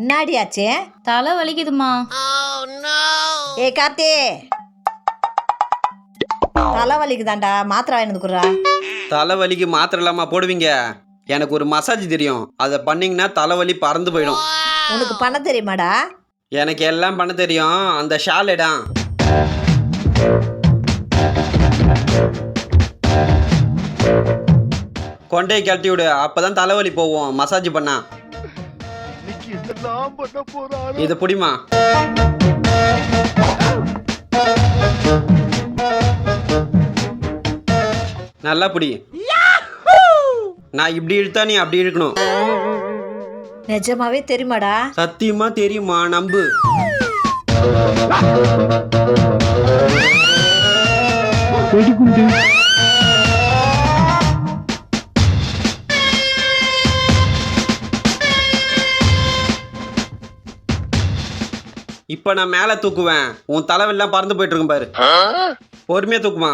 என்னாடி ஆச்சு தலை வலிக்குதுமா ஏ கார்த்தி. தலை வலிக்குதாண்டா? மாத்திரை வாங்கிட்டு குடுறா. தலைவலிக்கு மாத்திரை இல்லாமா போடுவீங்க. எனக்கு ஒரு மசாஜ் தெரியும். அதை பண்ணீங்கன்னா தலைவலி பறந்து போயிடும். உனக்கு பண்ண தெரியுமாடா? எனக்கு எல்லாம் பண்ண தெரியும். அந்த ஷால் இடம் கொண்டையை கழட்டி விடு. அப்பதான் தலைவலி போவோம் மசாஜ் பண்ணா. இது புடிமா? நல்லா புடி. நான் இப்படி இழுத்தா நீ அப்படி இழுக்கணும். நிஜமாவே தெரியுமாடா? சத்தியமா தெரியுமா? நம்பு. இப்ப நான் மேல தூக்குவேன். உன் தலைவெல்லாம் பறந்து போயிட்டு இருக்கும் பாரு பொறுமையா தூக்குமா?